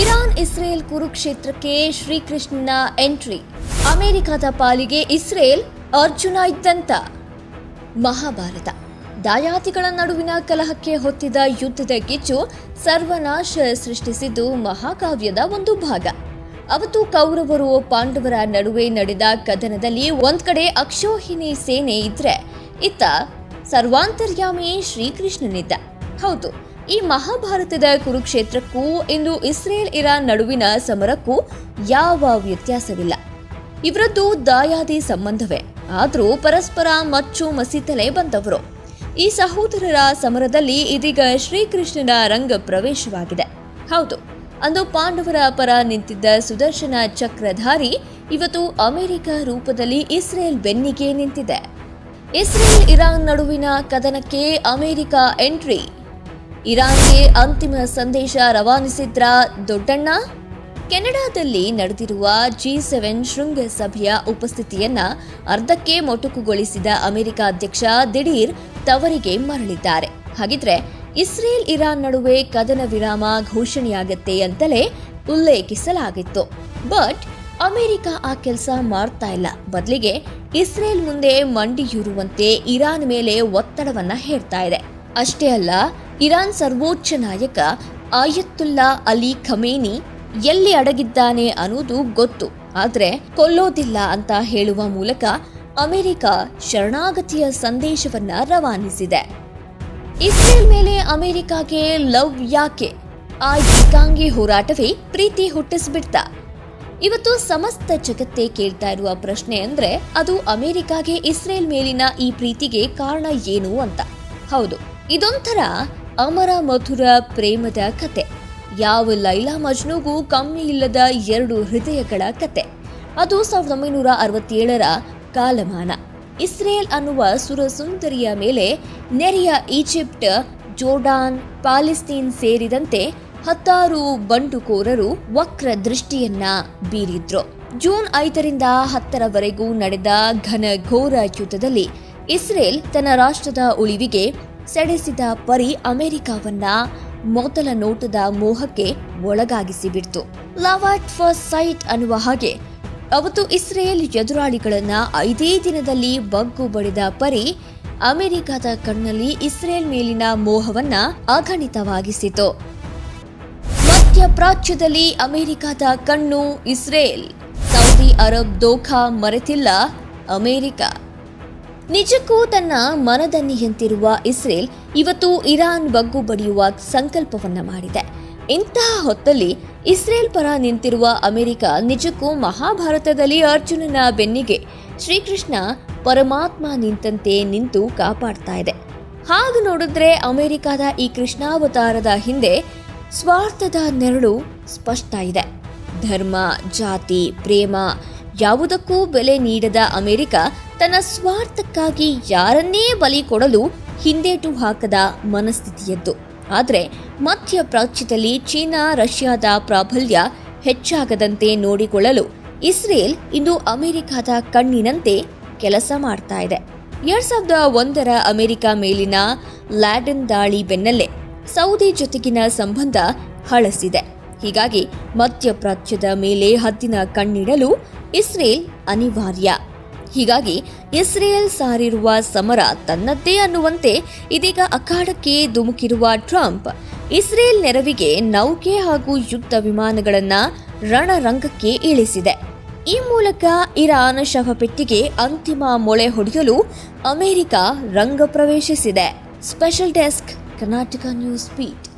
Iran Israel ಕುರುಕ್ಷೇತ್ರಕ್ಕೆ ಶ್ರೀಕೃಷ್ಣನ entry. ಅಮೆರಿಕದ ಪಾಲಿಗೆ ಇಸ್ರೇಲ್ ಅರ್ಜುನ ಇದ್ದಂತ ಮಹಾಭಾರತ. ದಾಯಾತಿಗಳ ನಡುವಿನ ಕಲಹಕ್ಕೆ ಹೊತ್ತಿದ ಯುದ್ಧದ ಕಿಚ್ಚು ಸರ್ವನಾಶ ಸೃಷ್ಟಿಸಿದ್ದು ಮಹಾಕಾವ್ಯದ ಒಂದು ಭಾಗ. ಅವತ್ತು ಕೌರವರು ಪಾಂಡವರ ನಡುವೆ ನಡೆದ ಕದನದಲ್ಲಿ ಒಂದ್ ಕಡೆ ಅಕ್ಷೋಹಿಣಿ ಸೇನೆ ಇದ್ರೆ, ಇತ್ತ ಸರ್ವಾಂತರ್ಯಾಮಿ ಶ್ರೀಕೃಷ್ಣನಿದ್ದ. ಹೌದು ಈ ಮಹಾಭಾರತದ ಕುರುಕ್ಷೇತ್ರಕ್ಕೂ ಇಂದು ಇಸ್ರೇಲ್ ಇರಾನ್ ನಡುವಿನ ಸಮರಕ್ಕೂ ಯಾವ ವ್ಯತ್ಯಾಸವಿಲ್ಲ. ಇವರದ್ದು ದಾಯಾದಿ ಸಂಬಂಧವೇ. ಆದರೂ ಪರಸ್ಪರ ಮಚ್ಚು ಮಸಿತಲೇ ಬಂದವರು. ಈ ಸಹೋದರರ ಸಮರದಲ್ಲಿ ಇದೀಗ ಶ್ರೀಕೃಷ್ಣನ ರಂಗ ಪ್ರವೇಶವಾಗಿದೆ. ಹೌದು, ಅಂದು ಪಾಂಡವರ ಪರ ನಿಂತಿದ್ದ ಸುದರ್ಶನ ಚಕ್ರಧಾರಿ ಇವತ್ತು ಅಮೆರಿಕ ರೂಪದಲ್ಲಿ ಇಸ್ರೇಲ್ ಬೆನ್ನಿಗೆ ನಿಂತಿದೆ. ಇಸ್ರೇಲ್ ಇರಾನ್ ನಡುವಿನ ಕದನಕ್ಕೆ ಅಮೆರಿಕ ಎಂಟ್ರಿ. ಇರಾನ್ಗೆ ಅಂತಿಮ ಸಂದೇಶ ರವಾನಿಸಿದ್ರ ದೊಡ್ಡಣ್ಣ? ಕೆನಡಾದಲ್ಲಿ ನಡೆದಿರುವ ಜಿ ಸೆವೆನ್ ಶೃಂಗಸಭೆಯ ಉಪಸ್ಥಿತಿಯನ್ನ ಅರ್ಧಕ್ಕೆ ಮೊಟಕುಗೊಳಿಸಿದ ಅಮೆರಿಕ ಅಧ್ಯಕ್ಷ ದಿಢೀರ್ ತವರಿಗೆ ಮರಳಿದ್ದಾರೆ. ಹಾಗಿದ್ರೆ ಇಸ್ರೇಲ್ ಇರಾನ್ ನಡುವೆ ಕದನ ವಿರಾಮ ಘೋಷಣೆಯಾಗತ್ತೆ ಅಂತಲೇ ಉಲ್ಲೇಖಿಸಲಾಗಿತ್ತು. ಬಟ್ ಅಮೆರಿಕ ಆ ಕೆಲಸ ಮಾಡ್ತಾ ಇಲ್ಲ. ಬದಲಿಗೆ ಇಸ್ರೇಲ್ ಮುಂದೆ ಮಂಡಿಯೂರುವಂತೆ ಇರಾನ್ ಮೇಲೆ ಒತ್ತಡವನ್ನ ಹೇರ್ತಾ ಇದೆ. ಅಷ್ಟೇ ಅಲ್ಲ ಇರಾನ್ ಸರ್ವೋಚ್ಚ ನಾಯಕ ಆಯತ್ತುಲ್ಲಾ ಅಲಿ ಖಮೇನಿ ಎಲ್ಲಿ ಅಡಗಿದ್ದಾನೆ ಅನ್ನೋದು ಗೊತ್ತು. ಆದರೆ ಕೊಲ್ಲೋದಿಲ್ಲ ಅಂತ ಹೇಳುವ ಮೂಲಕ ಅಮೆರಿಕ ಶರಣಾಗತಿಯ ಸಂದೇಶವನ್ನ ರವಾನಿಸಿದೆ. ಇಸ್ರೇಲ್ ಮೇಲೆ ಅಮೆರಿಕಾಗೆ ಲವ್ ಯಾಕೆ? ಆ ಏಕಾಂಗಿ ಹೋರಾಟವೇ ಪ್ರೀತಿ ಹುಟ್ಟಿಸ್ಬಿಡ್ತಾ? ಇವತ್ತು ಸಮಸ್ತ ಜಗತ್ತೇ ಕೇಳ್ತಾ ಇರುವ ಪ್ರಶ್ನೆ ಅಂದ್ರೆ ಅದು ಅಮೆರಿಕಾಗೆ ಇಸ್ರೇಲ್ ಮೇಲಿನ ಈ ಪ್ರೀತಿಗೆ ಕಾರಣ ಏನು ಅಂತ. ಹೌದು, ಇದೊಂಥರ ಅಮರ ಮಧುರ ಪ್ರೇಮದ ಕತೆ. ಯಾವ ಲೈಲಾ ಮಜ್ನುಗೂ ಕಮ್ಮಿ ಇಲ್ಲದ ಎರಡು ಹೃದಯಗಳ ಕತೆ. ಅದು ಸಾವಿರದ ಒಂಬೈನೂರ ಅರವತ್ತೇಳರ ಕಾಲಮಾನ. ಇಸ್ರೇಲ್ ಅನ್ನುವ ಸುರಸುಂದರಿಯ ಮೇಲೆ ನೆರೆಯ ಈಜಿಪ್ಟ್, ಜೋರ್ಡಾನ್, ಪಾಲಿಸ್ತೀನ್ ಸೇರಿದಂತೆ ಹತ್ತಾರು ಬಂಡುಕೋರರು ವಕ್ರ ದೃಷ್ಟಿಯನ್ನ ಬೀರಿದ್ರು. ಜೂನ್ ಐದರಿಂದ ಹತ್ತರವರೆಗೂ ನಡೆದ ಘನ ಘೋರ ಯುದ್ಧದಲ್ಲಿ ಇಸ್ರೇಲ್ ತನ್ನ ರಾಷ್ಟ್ರದ ಉಳಿವಿಗೆ ಸೆಡೆಸಿದ ಪರಿ ಅಮೆರಿಕವನ್ನ ಮೊದಲ ನೋಟದ ಮೋಹಕ್ಕೆ ಒಳಗಾಗಿಸಿಬಿಡ್ತು ಲವ್ ಅಟ್ ಫಸ್ಟ್ ಸೈಟ್ ಅನ್ನುವ ಹಾಗೆ, ಅವತ್ತು ಇಸ್ರೇಲ್ ಎದುರಾಳಿಗಳನ್ನ ಐದೇ ದಿನದಲ್ಲಿ ಬಗ್ಗು ಬಡಿದ ಪರಿ ಅಮೆರಿಕದ ಕಣ್ಣಲ್ಲಿ ಇಸ್ರೇಲ್ ಮೇಲಿನ ಮೋಹವನ್ನ ಅಗಣಿತವಾಗಿಸಿತು ಮಧ್ಯಪ್ರಾಚ್ಯದಲ್ಲಿ ಅಮೆರಿಕದ ಕಣ್ಣು ಇಸ್ರೇಲ್. ಸೌದಿ ಅರಬ್ ದೋಖಾ ಮರೆತಿಲ್ಲ ಅಮೆರಿಕ. ನಿಜಕ್ಕೂ ತನ್ನ ಮನದನ್ನಿಯಂತಿರುವ ಇಸ್ರೇಲ್ ಇವತ್ತು ಇರಾನ್ ಬಗ್ಗು ಬಡಿಯುವ ಸಂಕಲ್ಪವನ್ನ ಮಾಡಿದೆ. ಇಂತಹ ಹೊತ್ತಲ್ಲಿ ಇಸ್ರೇಲ್ ಪರ ನಿಂತಿರುವ ಅಮೆರಿಕ ನಿಜಕ್ಕೂ ಮಹಾಭಾರತದಲ್ಲಿ ಅರ್ಜುನನ ಬೆನ್ನಿಗೆ ಶ್ರೀಕೃಷ್ಣ ಪರಮಾತ್ಮ ನಿಂತಂತೆ ನಿಂತು ಕಾಪಾಡ್ತಾ ಇದೆ. ಹಾಗೆ ನೋಡಿದ್ರೆ ಅಮೆರಿಕದ ಈ ಕೃಷ್ಣಾವತಾರದ ಹಿಂದೆ ಸ್ವಾರ್ಥದ ನೆರಳು ಸ್ಪಷ್ಟ ಇದೆ. ಧರ್ಮ, ಜಾತಿ, ಪ್ರೇಮ ಯಾವುದಕ್ಕೂ ಬೆಲೆ ನೀಡದ ಅಮೆರಿಕ ತನ್ನ ಸ್ವಾರ್ಥಕ್ಕಾಗಿ ಯಾರನ್ನೇ ಬಲಿ ಕೊಡಲು ಹಿಂದೇಟು ಹಾಕದ ಮನಸ್ಥಿತಿಯದ್ದು. ಆದರೆ ಮಧ್ಯಪ್ರಾಚ್ಯದಲ್ಲಿ ಚೀನಾ, ರಷ್ಯಾದ ಪ್ರಾಬಲ್ಯ ಹೆಚ್ಚಾಗದಂತೆ ನೋಡಿಕೊಳ್ಳಲು ಇಸ್ರೇಲ್ ಇಂದು ಅಮೆರಿಕದ ಕಣ್ಣಿನಂತೆ ಕೆಲಸ ಮಾಡ್ತಾ ಇದೆ. ಎರಡ್ ಸಾವಿರದ ಒಂದರ ಅಮೆರಿಕ ಮೇಲಿನ ಲ್ಯಾಡನ್ ದಾಳಿ ಬೆನ್ನಲ್ಲೇ ಸೌದಿ ಜೊತೆಗಿನ ಸಂಬಂಧ ಹಳಸಿದೆ. ಹೀಗಾಗಿ ಮಧ್ಯಪ್ರಾಚ್ಯದ ಮೇಲೆ ಹದ್ದಿನ ಕಣ್ಣಿಡಲು ಇಸ್ರೇಲ್ ಅನಿವಾರ್ಯ. ಹೀಗಾಗಿ ಇಸ್ರೇಲ್ ಸಾರಿರುವ ಸಮರ ತನ್ನದ್ದೇ ಅನ್ನುವಂತೆ ಇದೀಗ ಅಖಾಡಕ್ಕೆ ಧುಮುಕಿರುವ ಟ್ರಂಪ್ ಇಸ್ರೇಲ್ ನೆರವಿಗೆ ನೌಕೆ ಹಾಗೂ ಯುದ್ಧ ವಿಮಾನಗಳನ್ನು ರಣರಂಗಕ್ಕೆ ಇಳಿಸಿದೆ. ಈ ಮೂಲಕ ಇರಾನ್ ಶವಪೆಟ್ಟಿಗೆ ಅಂತಿಮ ಮೊಳೆ ಹೊಡೆಯಲು ಅಮೆರಿಕ ರಂಗ ಪ್ರವೇಶಿಸಿದೆ. Special desk Karnataka news beat